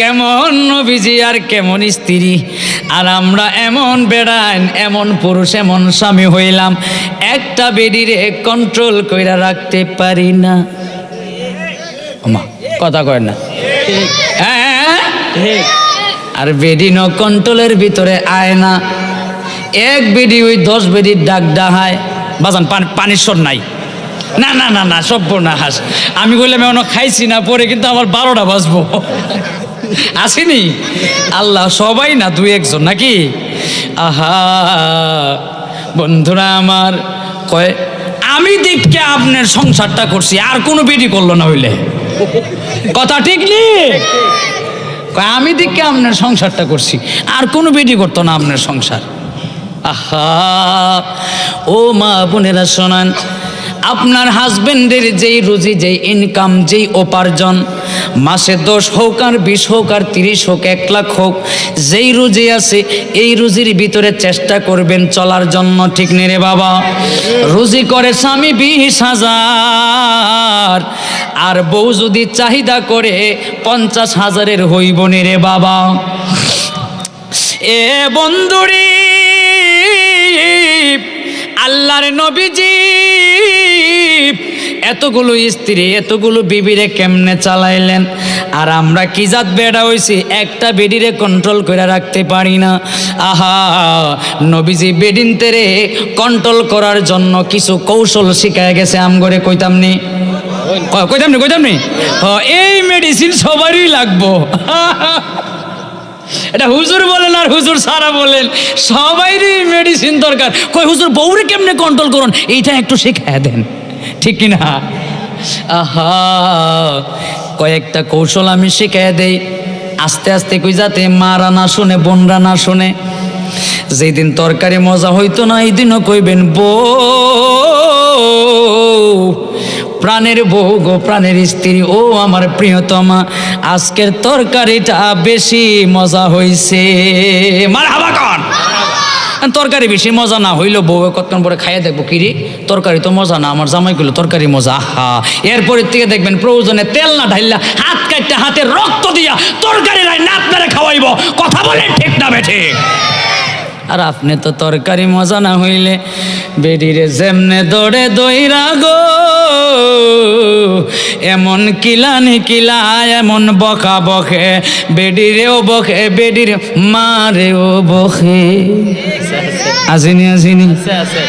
কেমন নবীজি আর কেমন স্ত্রী? আর আমরা এমন বেড়ান এমন পুরুষ, এমন স্বামী হইলাম। একটা বেডিরে কন্ট্রোল কইরা রাখতে পারি না। কথা কয় না। হ্যাঁ আর বেডি ন কন্ট্রোলের ভিতরে আয় না। এক বেডি ওই দশ বেডির ডাক ডাহায়। বাজান, পানি পানির সর নাই। না না না না সব না হাস। আমি বললাম এখনও খাইছি না, পরে কিন্তু আমার বারোটা বাজবো। আসেনি? আল্লাহ সবাই না দু একজন নাকি? আহা বন্ধুরা আমার কয় আমি দেখকে আপনার সংসারটা করছি আর কোনো বেডি করল না হইলে। কথা ঠিক কয়, আমি দিকে আপনার সংসারটা করছি আর কোনো বেটি করতো না আপনার সংসার। আহা ও মা বোনেরা শোনান আপনার হাজবেন্ডের যেই রুজি যেই ইনকাম যেই উপার্জন মাসে দশ হোক আর বিশ হোক আর তিরিশ হোক, এক লাখ হোক, যেই রুজি আছে, এই রুজির ভিতরে চেষ্টা করবেন চলার জন্য, ঠিক নেই রে বাবা? রুজি করে স্বামী বিশ হাজার, আর বউ যদি চাহিদা করে পঞ্চাশ হাজারের হইব রে বাবা? এ বন্ধুরি, আল্লাহর নবীজি এতগুলো স্ত্রী, এতগুলো বিবিরে কেমনে চালাইলেন? আর আমরা কি জাত বেড়া হয়েছি একটা বেডিরে কন্ট্রোল করে রাখতে পারি না। আহা, নবীজি বেডিন তেরে কন্ট্রোল করার জন্য কিছু কৌশল শিখায় গেছে আমগরে, কইতাম নি? ক- কইতাম নি এই মেডিসিন সবারই লাগবো। এটা হুজুর বলেন আর হুজুর সারা বলেন। সবাইরই মেডিসিন দরকার। কই হুজুর বউরে কেমনে কন্ট্রোল করুন? এইটা একটু শেখায় দেন। ঠিক কিনা? আহা, কয়েকটা কৌশল আমি শিখায় দেই। আস্তে আস্তে কই যাতে মারা না শুনে, বোনরা না শুনে। যেদিন তরকারি মজা হইতো না এই দিনও কইবেন, বউ, প্রাণের বউ গো, প্রাণের স্ত্রী, ও আমার প্রিয়তমা, আজকের তরকারিটা বেশি মজা হইছে। মার হাবা তরকারি বেশি মজা না হইল বউ কতক্ষণ পরে খাইয়ে দেখব কিরে তরকারি তো মজা না, আমার জামাইগুলো তরকারি মজা, আহা। এরপরের থেকে দেখবেন প্রয়োজনে তেল না ঢাইলা হাত কাটতে হাতে রক্ত দিয়া তরকারি রায় নাত আপনারা খাওয়াইব। কথা বলেন ঠিক না বেঠে আর আপনি তো তরকারি মজা না হইলে বেডিরে যেমনে দৌড়ে দইরা গো। এমন কিলানি কিলা এমন বকা বকে বেডিরেও বকে বেডিরে মারেও বকে। আজিনি আসেনি আছে।